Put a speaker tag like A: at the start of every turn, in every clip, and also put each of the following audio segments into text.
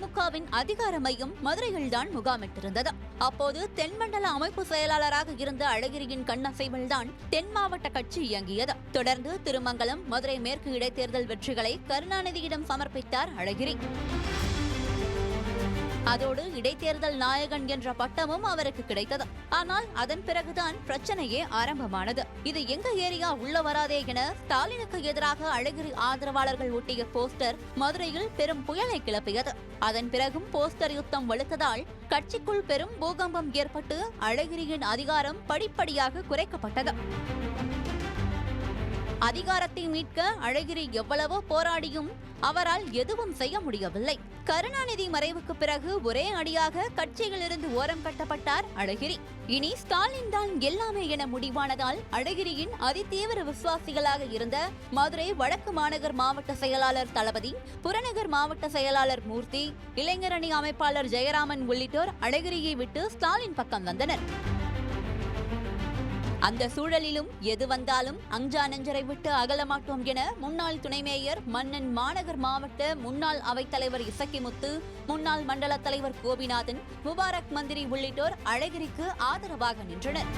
A: திமுகவின் அதிகார மையம் மதுரையில்தான் முகாமிட்டிருந்தது. அப்போது தென்மண்டல அமைப்பு செயலாளராக இருந்த அழகிரியின் கண்ணசைவில்தான் தென் மாவட்ட கட்சி இயங்கியது. தொடர்ந்து திருமங்கலம் மதுரை மேற்கு இடைத்தேர்தல் வெற்றிகளை கருணாநிதியிடம் சமர்ப்பித்தார் அழகிரி. அதோடு இடைத்தேர்தல் நாயகன் என்ற பட்டமும் அவருக்கு கிடைத்தது. ஆனால் அதன் பிறகுதான் பிரச்சனையே ஆரம்பமானது. இது எங்க ஏரியா உள்ள வராதே என ஸ்டாலினுக்கு எதிராக அழகிரி ஆதரவாளர்கள் ஒட்டிய போஸ்டர் மதுரையில் பெரும் புயலை கிளப்பியது. அதன் பிறகும் போஸ்டர் யுத்தம் வலுத்ததால் கட்சிக்குள் பெரும் பூகம்பம் ஏற்பட்டு அழகிரியின் அதிகாரம் படிப்படியாக குறைக்கப்பட்டது. அதிகாரத்தை மீட்க அழகிரி எவ்வளவோ போராடியும் அவரால் எதுவும் செய்ய முடியவில்லை. கருணாநிதி மறைவுக்கு பிறகு ஒரே அடியாக கட்சியிலிருந்து ஓரம் கட்டப்பட்டார் அழகிரி. இனி ஸ்டாலின் தான் எல்லாமே என முடிவானதால் அழகிரியின் அதிதீவிர விசுவாசிகளாக இருந்த மதுரை வடக்கு மாநகர் மாவட்ட செயலாளர் தளபதி புறநகர் மாவட்ட செயலாளர் மூர்த்தி இளைஞரணி அமைப்பாளர் ஜெயராமன் உள்ளிட்டோர் அழகிரியை விட்டு ஸ்டாலின் பக்கம் வந்தனர். அந்த சூழலிலும் எது வந்தாலும் அஞ்சா நெஞ்சரை விட்டு அகலமாட்டோம் என முன்னாள் துணை மேயர் மன்னன் மாநகர் மாவட்ட முன்னாள் அவைத்தலைவர் இசக்கிமுத்து முன்னாள் மண்டல தலைவர் கோபிநாதன் முபாரக் மந்திரி உள்ளிட்டோர் அழகிரிக்கு ஆதரவாக நின்றனர்.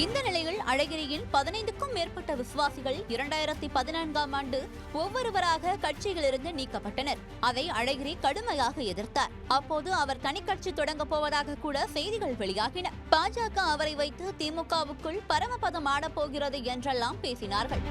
A: இந்த நிலையில் அழகிரியின் பதினைந்துக்கும் மேற்பட்ட விசுவாசிகள் இரண்டாயிரத்தி பதினான்காம் ஆண்டு ஒவ்வொருவராக கட்சியிலிருந்து நீக்கப்பட்டனர். அதை அழகிரி கடுமையாக எதிர்த்தார். அப்போது அவர் தனிக்கட்சி தொடங்கப் போவதாக கூட செய்திகள் வெளியாகின. பாஜக அவரை வைத்து திமுகவுக்குள் பரமபதம் ஆடப்போகிறது என்றெல்லாம் பேசினார்கள்.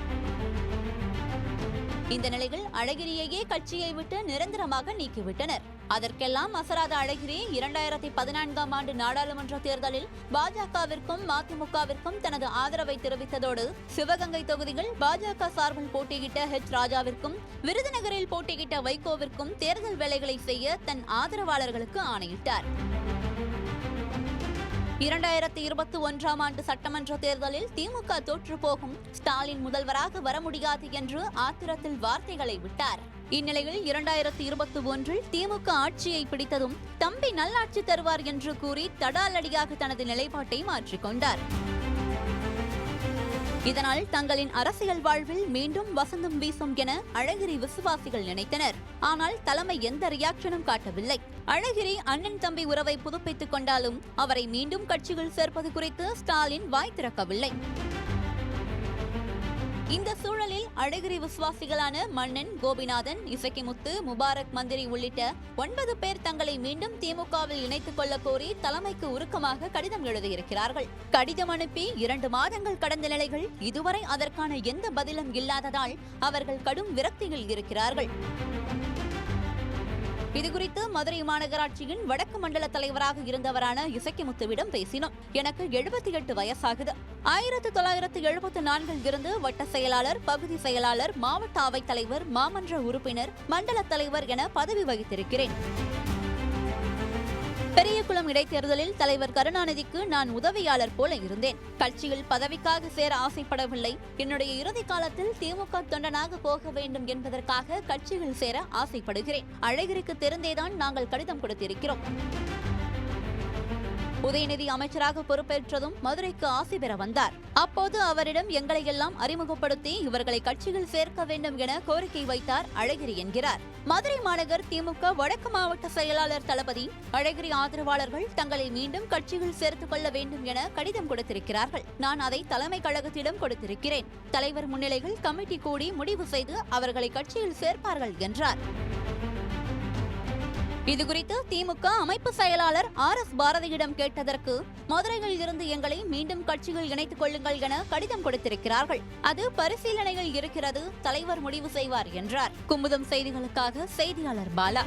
A: இந்த நிலையில் அழகிரியையே கட்சியை விட்டு நிரந்தரமாக நீக்கிவிட்டனர். அதற்கெல்லாம் அசராத அழகிரி இரண்டாயிரத்தி பதினான்காம் ஆண்டு நாடாளுமன்ற தேர்தலில் பாஜகவிற்கும் மதிமுகவிற்கும் தனது ஆதரவை தெரிவித்ததோடு சிவகங்கை தொகுதியில் பாஜக சார்பில் போட்டியிட்ட ஹெச் ராஜாவிற்கும் விருதுநகரில் போட்டியிட்ட வைகோவிற்கும் தேர்தல் வேலைகளை செய்ய தன் ஆதரவாளர்களுக்கு ஆணையிட்டார். இரண்டாயிரத்தி இருபத்தி ஒன்றாம் ஆண்டு சட்டமன்ற தேர்தலில் திமுக தோற்று போகும். ஸ்டாலின் முதல்வராக வர முடியாது என்று ஆத்திரத்தில் வார்த்தைகளை விட்டார். இந்நிலையில் இரண்டாயிரத்தி இருபத்தி ஒன்றில் திமுக ஆட்சியை பிடித்ததும் தம்பி நல்லாட்சி தருவார் என்று கூறி தடாலடியாக தனது நிலைப்பாட்டை மாற்றிக்கொண்டார். இதனால் தங்களின் அரசியல் வாழ்வில் மீண்டும் வசந்தம் வீசும் என அழகிரி விசுவாசிகள் நினைத்தனர். ஆனால் தலைமை எந்த ரியாக்ஷனும் காட்டவில்லை. அழகிரி அண்ணன் தம்பி உறவை புதுப்பித்துக் கொண்டாலும் அவரை மீண்டும் கட்சியில் சேர்ப்பது குறித்து ஸ்டாலின் வாய் திறக்கவில்லை. இந்த சூழலில் அழகிரி விசுவாசிகளான மன்னன் கோபிநாதன் இசக்கிமுத்து முபாரக் மந்திரி உள்ளிட்ட ஒன்பது பேர் தங்களை மீண்டும் திமுகவில் இணைத்துக் கொள்ள கோரி தலைமைக்கு உருக்கமாக கடிதம் எழுதியிருக்கிறார்கள். கடிதம் அனுப்பி இரண்டு மாதங்கள் கடந்த நிலைகள் இதுவரை அதற்கான எந்த பதிலும் இல்லாததால் அவர்கள் கடும் விரக்தியில் இருக்கிறார்கள். இதுகுறித்து மதுரை மாநகராட்சியின் வடக்கு மண்டல தலைவராக இருந்தவரான இசக்கிமுத்துவிடம் பேசினோம். எனக்கு எழுபத்தி எட்டு வயசாகுது. ஆயிரத்தி தொள்ளாயிரத்தி எழுபத்தி நான்கில் இருந்து வட்ட செயலாளர் பகுதி செயலாளர் மாவட்ட அவைத் தலைவர் மாமன்ற உறுப்பினர் மண்டல தலைவர் என பதவி வகித்திருக்கிறேன். இடைத்தேர்தலில் தலைவர் கருணாநிதிக்கு நான் உதவியாளர் போல இருந்தேன். கட்சியில் பதவிக்காக சேர ஆசைப்படவில்லை. என்னுடைய இறுதி காலத்தில் திமுக தொண்டனாக போக வேண்டும் என்பதற்காக கட்சியில் சேர ஆசைப்படுகிறேன். அழகிரிக்கு தெரிந்தேதான் நாங்கள் கடிதம் கொடுத்திருக்கிறோம். உதயநிதி அமைச்சராக பொறுப்பேற்றதும் மதுரைக்கு ஆசி பெற வந்தார். அப்போது அவரிடம் எங்களை எல்லாம் அறிமுகப்படுத்தி இவர்களை கட்சியில் சேர்க்க வேண்டும் என கோரிக்கை வைத்தார் அழகிரி என்கிறார். மதுரை மாநகர் திமுக வடக்கு மாவட்ட செயலாளர் தளபதி அழகிரி ஆதரவாளர்கள் தங்களை மீண்டும் கட்சியில் சேர்த்துக் கொள்ள வேண்டும் என கடிதம் கொடுத்திருக்கிறார்கள். நான் அதை தலைமை கழகத்திடம் கொடுத்திருக்கிறேன். தலைவர் முன்னிலையில் கமிட்டி கூடி முடிவு செய்து அவர்களை கட்சியில் சேர்ப்பார்கள் என்றார். இதுகுறித்து திமுக அமைப்பு செயலாளர் ஆர் எஸ் பாரதியிடம் கேட்டதற்கு மதுரையில் இருந்து எங்களை மீண்டும் கட்சியில் இணைத்துக் கொள்ளுங்கள் என கடிதம் கொடுத்திருக்கிறார்கள். அது பரிசீலனையில் இருக்கிறது தலைவர் முடிவு செய்வார் என்றார். குமுதம் செய்திகளுக்காக செய்தியாளர் பாலா.